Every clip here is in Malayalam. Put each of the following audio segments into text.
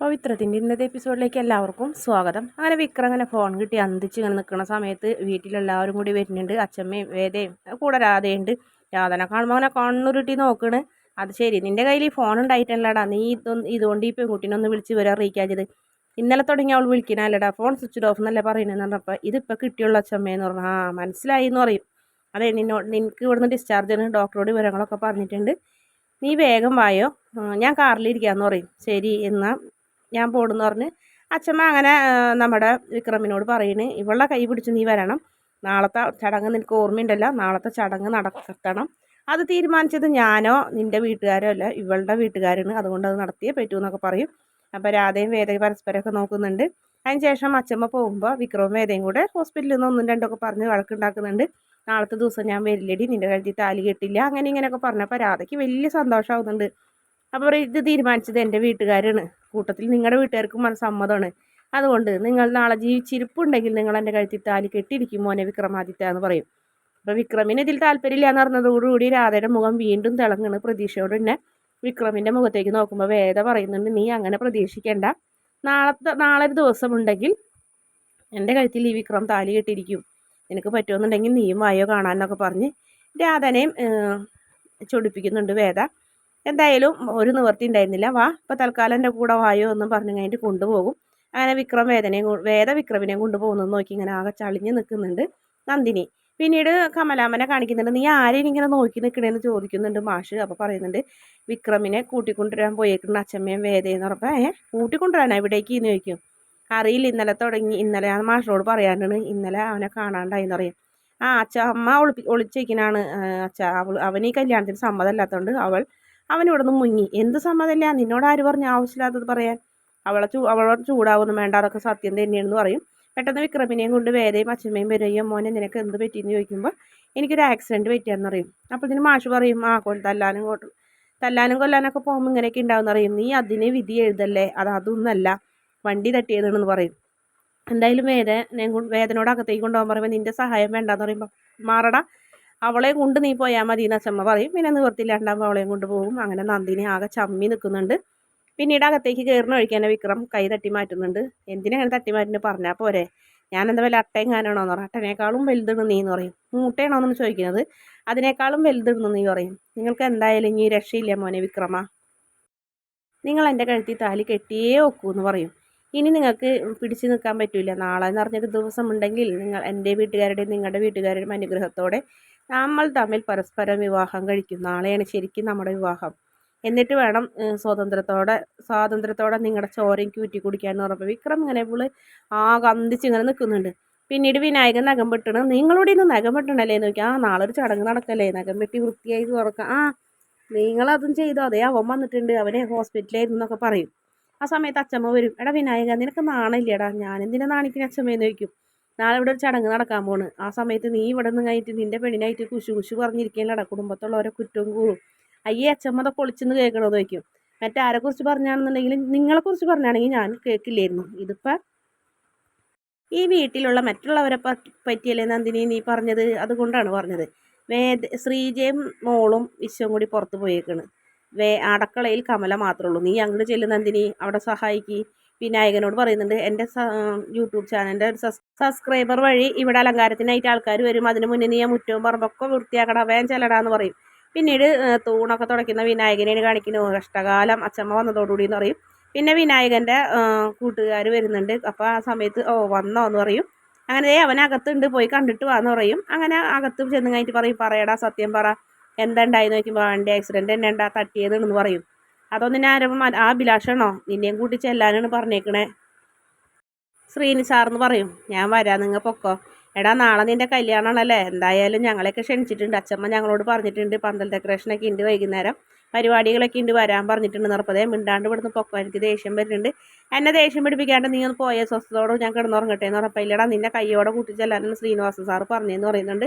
പവിത്രത്തിന്റെ ഇന്നത്തെ എപ്പിസോഡിലേക്ക് എല്ലാവർക്കും സ്വാഗതം. അങ്ങനെ വിക്രം അങ്ങനെ ഫോൺ കിട്ടി അന്തിച്ച് ഇങ്ങനെ നിൽക്കുന്ന സമയത്ത് വീട്ടിലെല്ലാവരും കൂടി വരുന്നുണ്ട്. അച്ഛമ്മയും വേദയും കൂടെ രാധയുണ്ട് രാധനെ കാണുമ്പോൾ അങ്ങനെ കണ്ണുരുട്ടി നോക്കണ്. അത് ശരി നിന്റെ കയ്യിൽ ഈ ഫോൺ ഉണ്ടായിട്ടല്ലടാ. നീ ഇതൊന്ന് ഇതുകൊണ്ട് ഈ പെൺകുട്ടീനെ ഒന്ന് വിളിച്ച് വരാൻ അറിയിക്കാഞ്ഞത്. ഇന്നലെ തുടങ്ങി അവൾ വിളിക്കണല്ലടാ. ഫോൺ സ്വിച്ച് ഓഫ് എന്നല്ലേ പറയുന്നത് പറഞ്ഞപ്പോൾ ഇതിപ്പോൾ കിട്ടിയുള്ള അച്ഛമ്മയെന്ന് പറഞ്ഞു. ആ മനസ്സിലായി എന്ന് പറയും. അതെ നിന്നോട് നിനക്ക് ഇവിടുന്ന് ഡിസ്ചാർജ് ഡോക്ടറോട് വിവരങ്ങളൊക്കെ പറഞ്ഞിട്ടുണ്ട്. നീ വേഗം വായോ? ഞാൻ കാറിലിരിക്കാമെന്ന് പറയും. ശരി എന്നാൽ ഞാൻ പോടുന്ന് പറഞ്ഞ് അച്ഛമ്മ അങ്ങനെ നമ്മുടെ വിക്രമിനോട് പറയണ് ഇവളുടെ കൈ പിടിച്ച് നീ വരണം. നാളത്തെ ചടങ്ങ് നിനക്ക് ഓർമ്മയുണ്ടല്ലോ നാളത്തെ ചടങ്ങ് നടത്തണം. അത് തീരുമാനിച്ചത് ഞാനോ നിന്റെ വീട്ടുകാരോ അല്ല ഇവളുടെ വീട്ടുകാരാണ്. അതുകൊണ്ട് അത് നടത്തിയേ പറ്റൂ എന്നൊക്കെ പറയും. അപ്പോൾ രാധയും വേദയും പരസ്പരമൊക്കെ നോക്കുന്നുണ്ട്. അതിന് ശേഷം അച്ഛമ്മ പോകുമ്പോൾ വിക്രവും വേദയും കൂടെ ഹോസ്പിറ്റലിൽ നിന്ന് ഒന്നും രണ്ടൊക്കെ പറഞ്ഞ് വഴക്കുണ്ടാക്കുന്നുണ്ട്. നാളത്തെ ദിവസം ഞാൻ വരില്ലടി നിന്റെ കഴുത്തി താലി കെട്ടില്ല. അങ്ങനെ ഇങ്ങനെയൊക്കെ പറഞ്ഞപ്പോൾ രാധയ്ക്ക് വലിയ സന്തോഷമാവുന്നുണ്ട് അപ്പോൾ ഇത് തീരുമാനിച്ചത് എന്റെ വീട്ടുകാരാണ്. കൂട്ടത്തിൽ നിങ്ങളുടെ വീട്ടുകാർക്കും സമ്മതമാണ് അതുകൊണ്ട് നിങ്ങൾ നാളെ ജീവിച്ചിരിപ്പുണ്ടെങ്കിൽ നിങ്ങൾ എന്റെ കഴുത്തിൽ താലി കെട്ടിയിരിക്കും മോനെ വിക്രമാദിത്യ എന്ന് പറയും. അപ്പോൾ വിക്രമിന് ഇതിൽ താല്പര്യമില്ല എന്ന് പറഞ്ഞതോടുകൂടി രാധയുടെ മുഖം വീണ്ടും തിളങ്ങണ്. പ്രതീക്ഷയോട് തന്നെ വിക്രമിന്റെ മുഖത്തേക്ക് നോക്കുമ്പോൾ വേദ പറയുന്നുണ്ട് നീ അങ്ങനെ പ്രതീക്ഷിക്കേണ്ട. നാളത്തെ നാളെ ഒരു ദിവസം ഉണ്ടെങ്കിൽ എന്റെ കഴുത്തിൽ ഈ വിക്രം താലി കെട്ടിയിരിക്കും. നിനക്ക് പറ്റുമെന്നുണ്ടെങ്കിൽ നീയും വായോ കാണാനൊക്കെ പറഞ്ഞ് രാധനെയും ചൊടിപ്പിക്കുന്നുണ്ട് വേദ. എന്തായാലും ഒരു നിവർത്തി ഉണ്ടായിരുന്നില്ല വാ ഇപ്പോൾ തൽക്കാലം എന്റെ കൂടെ വായോ എന്നും പറഞ്ഞു കഴിഞ്ഞിട്ട് കൊണ്ടുപോകും. അങ്ങനെ വിക്രം വേദനയും വേദ വിക്രമിനെയും കൊണ്ടുപോകുന്നത് നോക്കി ഇങ്ങനെ ആകെ ചളിഞ്ഞ് നിൽക്കുന്നുണ്ട് നന്ദിനി. പിന്നീട് കമലാമനെ കാണിക്കുന്നുണ്ട് നീ ആരെയും ഇങ്ങനെ നോക്കി നിൽക്കണേന്ന് ചോദിക്കുന്നുണ്ട് മാഷ് അപ്പോൾ പറയുന്നുണ്ട്. വിക്രമിനെ കൂട്ടിക്കൊണ്ടുവരാൻ പോയേക്കുന്ന അച്ഛമ്മയും വേദയെന്ന് പറഞ്ഞപ്പോൾ ഏ കൂട്ടിക്കൊണ്ടുവരാനാ ഇവിടേക്ക് എന്ന് ചോദിക്കും. അറിയില്ല ഇന്നലെ തുടങ്ങി ഇന്നലെ ആ മാഷിനോട് പറയാനാണ് ഇന്നലെ അവനെ കാണാണ്ടായിന്ന് പറയും. ആ അച്ഛ അമ്മ ഒളിപ്പി ഒളിച്ചേക്കിനാണ് അച്ഛ അവൾ അവൻ ഈ കല്യാണത്തിന് സമ്മതമല്ലാത്തതുകൊണ്ട് അവൾ അവനിവിടെ നിന്ന് മുങ്ങി. എന്ത് സമ്മതമില്ല. നിന്നോട് ആര് പറഞ്ഞു ആവശ്യമില്ലാത്തത് പറയാൻ? അവളെ ചൂ അവളോട് ചൂടാവുന്നു. വേണ്ട അതൊക്കെ സത്യം തന്നെയാണെന്ന് പറയും. പെട്ടെന്ന് വിക്രമിനെയും കൊണ്ട് വേദയും അച്ഛമ്മയും വരികയും മോനെ നിനക്ക് എന്ത് പറ്റിയെന്ന് ചോദിക്കുമ്പോൾ എനിക്കൊരു ആക്സിഡന്റ് പറ്റിയാന്ന് അറിയും അപ്പോൾ ഇതിന് മാഷ് പറയും ആ കൊ തല്ലാനും കൊട്ടും തല്ലാനും കൊല്ലാനൊക്കെ പോകുമ്പോൾ ഇങ്ങനെയൊക്കെ ഉണ്ടാവും അറിയും നീ അതിനെ വിധി എഴുതല്ലേ? അത് അതൊന്നല്ല വണ്ടി തട്ടിയതാണെന്ന് പറയും. എന്തായാലും വേദ വേദനോട് അകത്തേക്ക് കൊണ്ടുപോകാൻ പറയുമ്പോൾ നിന്റെ സഹായം വേണ്ടാന്ന് പറയുമ്പോൾ മാറടാ അവളെ കൊണ്ട് നീ പോയാൽ മതി എന്ന് അച്ഛമ്മ പറയും. പിന്നെ നിവർത്തിയില്ലാണ്ടാകുമ്പോൾ അവളെയും കൊണ്ട് പോകും. അങ്ങനെ നന്ദിനി ആകെ ചമ്മി നിൽക്കുന്നുണ്ട്. പിന്നീട് അകത്തേക്ക് കയറുന്ന ഒഴിക്കാനെ വിക്രം കൈ തട്ടി മാറ്റുന്നുണ്ട്. എന്തിനങ്ങനെ തട്ടി മാറ്റുന്നു പറഞ്ഞാൽ പോരെ. ഞാൻ എന്താ വല്ല അട്ടയും കാനാണോ എന്ന് പറയും. അട്ടനേക്കാളും വലുതിടുന്നു നീ എന്ന് പറയും. മൂട്ടയാണോ എന്ന് ചോദിക്കുന്നത്. അതിനേക്കാളും വലുതിടുന്നു നീ പറയും. നിങ്ങൾക്ക് എന്തായാലും ഇനി രക്ഷയില്ല മോനെ വിക്രമ. നിങ്ങൾ എന്റെ കഴുത്തി താലി കെട്ടിയേ ഒക്കൂ എന്ന് പറയും. ഇനി നിങ്ങൾക്ക് പിടിച്ചു നിൽക്കാൻ പറ്റില്ല നാളെ എന്ന് പറഞ്ഞൊരു ദിവസം ഉണ്ടെങ്കിൽ നിങ്ങൾ എന്റെ വീട്ടുകാരുടെയും നിങ്ങളുടെ വീട്ടുകാരുടെയും അനുഗ്രഹത്തോടെ നമ്മൾ തമ്മിൽ പരസ്പരം വിവാഹം കഴിക്കും. നാളെയാണ് ശരിക്കും നമ്മുടെ വിവാഹം. എന്നിട്ട് വേണം സ്വാതന്ത്ര്യത്തോടെ സ്വാതന്ത്ര്യത്തോടെ നിങ്ങളുടെ ചോരയും കൂറ്റി കുടിക്കാമെന്ന് പറഞ്ഞപ്പോൾ വിക്രം ഇങ്ങനെ ഇപ്പോൾ ആ കന്തിച്ച് ഇങ്ങനെ നിൽക്കുന്നുണ്ട്. പിന്നീട് വിനായകൻ നഖം വെട്ടണം. നിങ്ങളോട് ഇന്ന് നഖം വെട്ടണല്ലേ എന്ന് നോക്കി ആ നാളെ ഒരു ചടങ്ങ് നടക്കല്ലേ? നഖം വെട്ടി വൃത്തിയായി തുറക്കാം. ആ നിങ്ങളതും ചെയ്തു. അതേ അവൻ വന്നിട്ടുണ്ട്. അവനെ ഹോസ്പിറ്റലായിരുന്നു എന്നൊക്കെ പറയും. ആ സമയത്ത് അച്ഛമ്മ വരും. എടാ വിനായക നിനക്ക് നാണില്ലേടാ? ഞാനെന്തിനാ നാണിക്കുന്ന അച്ഛമ്മയെന്ന് ചോദിക്കും. നാളെ ഇവിടെ ഒരു ചടങ്ങ് നടക്കാൻ പോണ്. ആ സമയത്ത് നീ ഇവിടെ നിന്ന് കഴിഞ്ഞിട്ട് നിന്റെ പെണ്ണിനായിട്ട് കുശു കുശു പറഞ്ഞിരിക്കലടാ കുടുംബത്തുള്ളവരെ കുറ്റവും കൂടും. അയ്യേ അച്ഛമ്മ പൊളിച്ചെന്ന് കേൾക്കണോ ചോദിക്കും. മറ്റാരെ കുറിച്ച് പറഞ്ഞാണെന്നുണ്ടെങ്കിൽ നിങ്ങളെക്കുറിച്ച് പറഞ്ഞാണെങ്കിൽ ഞാൻ കേൾക്കില്ലായിരുന്നു ഇതിപ്പോൾ ഈ വീട്ടിലുള്ള മറ്റുള്ളവരെ പറ്റിയല്ലേ നന്ദിനി നീ പറഞ്ഞത്? അതുകൊണ്ടാണ് പറഞ്ഞത്. വേദ ശ്രീജയും മോളും വിശ്വം കൂടി പുറത്ത് പോയേക്കാണ്. വേ അടക്കളയിൽ കമല മാത്രമേ ഉള്ളൂ നീ അങ്ങോട്ട് ചെല്ലുന്ന നന്ദിനി അവിടെ സഹായിക്കി. വിനായകനോട് പറയുന്നുണ്ട് എന്റെ യൂട്യൂബ് ചാനലിന്റെ ഒരു സബ്സ്ക്രൈബർ വഴി ഇവിടെ അലങ്കാരത്തിനായിട്ട് ആൾക്കാർ വരും. അതിന് മുന്നേ നീ മുറ്റവും പറമ്പൊക്കെ വൃത്തിയാക്കട വേൻ ചെല്ലടാന്ന് പറയും. പിന്നീട് തൂണൊക്കെ തുടയ്ക്കുന്ന വിനായകനെയാണ് കാണിക്കുന്നു കഷ്ടകാലം അച്ഛമ്മ വന്നതോടുകൂടി എന്ന് പറയും. പിന്നെ വിനായകന്റെ കൂട്ടുകാർ വരുന്നുണ്ട്. അപ്പോൾ ആ സമയത്ത് ഓ വന്നോ എന്ന് പറയും. അങ്ങനെ അവൻ അകത്തുണ്ട് പോയി കണ്ടിട്ട് വാന്ന് പറയും. അങ്ങനെ അകത്ത് ചെന്ന് കഴിഞ്ഞിട്ട് പറയും പറയടാ സത്യം പറ. എന്താ ഉണ്ടായി നോക്കുമ്പോൾ വണ്ടി ആക്സിഡന്റ് തന്നെ ഉണ്ടാ തട്ടിയതെന്ന് പറയും. അതൊന്നും ഞാൻ ആ അഭിലാഷാണോ? നിന്നെയും കൂട്ടി ചെല്ലാനാണ് പറഞ്ഞേക്കണേ. ശ്രീനി സാറെന്ന് പറയും. ഞാൻ വരാം നിങ്ങൾ പൊക്കോ. എടാ നാളെ നിന്റെ കല്യാണമാണല്ലേ എന്തായാലും ഞങ്ങളെയൊക്കെ ക്ഷണിച്ചിട്ടുണ്ട്. അച്ഛമ്മ ഞങ്ങളോട് പറഞ്ഞിട്ടുണ്ട് പന്തൽ ഡെക്കറേഷനൊക്കെ ഉണ്ട് വൈകുന്നേരം. പരിപാടികളൊക്കെ ഉണ്ട് വരാൻ പറഞ്ഞിട്ടുണ്ട്. നിർപ്പതേ മിണ്ടാണ്ട് ഇവിടുന്ന് പൊക്കോ. എനിക്ക് ദേഷ്യം വരുന്നുണ്ട്. എന്നെ ദേഷ്യം പിടിപ്പിക്കാണ്ട് നീ ഒന്ന് പോയ സ്വസ്ഥതോടും ഞാൻ കിടന്നുറങ്ങട്ടെ എന്ന് പറഞ്ഞപ്പോൾ ഇല്ലടാ നിന്നെ കയ്യോടെ കൂട്ടി ചെല്ലാനാണ് ശ്രീനിവാസൻ സാറ് പറഞ്ഞതെന്ന് പറയുന്നുണ്ട്.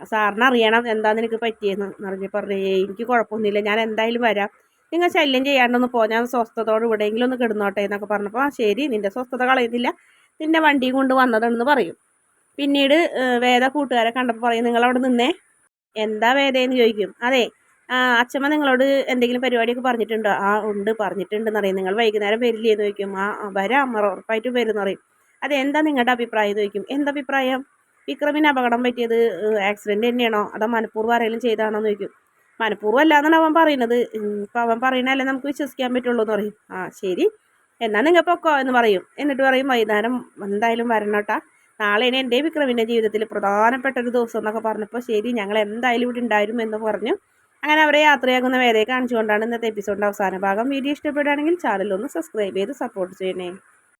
സാറിന് അറിയണം എന്താ നിനക്ക് പറ്റിയെന്ന് നിറഞ്ഞ് പറഞ്ഞേ എനിക്ക് കുഴപ്പമൊന്നുമില്ല. ഞാൻ എന്തായാലും വരാം. നിങ്ങൾ ശല്യം ചെയ്യാണ്ടൊന്ന് പോ. ഞാൻ സ്വസ്ഥതയോട് ഇവിടെയെങ്കിലും ഒന്ന് കിടന്നോട്ടെ എന്നൊക്കെ പറഞ്ഞപ്പോൾ ആ ശരി. നിന്റെ സ്വസ്ഥത കളയുന്നില്ല. നിന്റെ വണ്ടിയും കൊണ്ട് വന്നതാണെന്ന് പറയും. പിന്നീട് വേദ കൂട്ടുകാരെ കണ്ടപ്പോൾ പറയും നിങ്ങളവിടെ നിന്നേ? എന്താ വേദയെന്ന് ചോദിക്കും? അതെ അച്ഛമ്മ നിങ്ങളോട് എന്തെങ്കിലും പരിപാടിയൊക്കെ പറഞ്ഞിട്ടുണ്ടോ? ആ ഉണ്ട് പറഞ്ഞിട്ടുണ്ടെന്ന് അറിയാം. നിങ്ങൾ വൈകുന്നേരം വരില്ലേ? എന്ന് ചോദിക്കും. ആ വരാം ഉറപ്പായിട്ടും വരും എന്ന് പറയും. അതെന്താ നിങ്ങളുടെ അഭിപ്രായം? ചോദിക്കും. എന്താ അഭിപ്രായം? വിക്രമിന് അപകടം പറ്റിയത് ആക്സിഡന്റ് തന്നെയാണോ? അതോ മനഃപൂർവം ആരെങ്കിലും ചെയ്താണോ എന്ന് ചോദിക്കും. മനഃപൂർവം അല്ല എന്നാണ് അവൻ പറയുന്നത്. ഇപ്പം അവൻ പറയുന്നതല്ലേ നമുക്ക് വിശ്വസിക്കാൻ പറ്റുള്ളൂ എന്ന് പറയും. ആ ശരി. എന്നാൽ നിങ്ങൾ പൊക്കോ എന്ന് പറയും. എന്നിട്ട് പറയും വൈകുന്നേരം എന്തായാലും വരണോട്ടാ ഇനി എന്റെ വിക്രമിന്റെ ജീവിതത്തിൽ പ്രധാനപ്പെട്ട ഒരു ദിവസം എന്നൊക്കെ പറഞ്ഞപ്പോൾ ശരി ഞങ്ങൾ എന്തായാലും ഇവിടെ ഉണ്ടായിരുന്നു എന്ന് പറഞ്ഞു. അങ്ങനെ അവരെ യാത്രയാകുന്ന വേദയെ കാണിച്ചുകൊണ്ടാണ് ഇന്നത്തെ എപ്പിസോഡിന്റെ അവസാന ഭാഗം. വീഡിയോ ഇഷ്ടപ്പെടുകയാണെങ്കിൽ ചാനൽ ഒന്ന് സബ്സ്ക്രൈബ് ചെയ്ത് സപ്പോർട്ട് ചെയ്യണേ.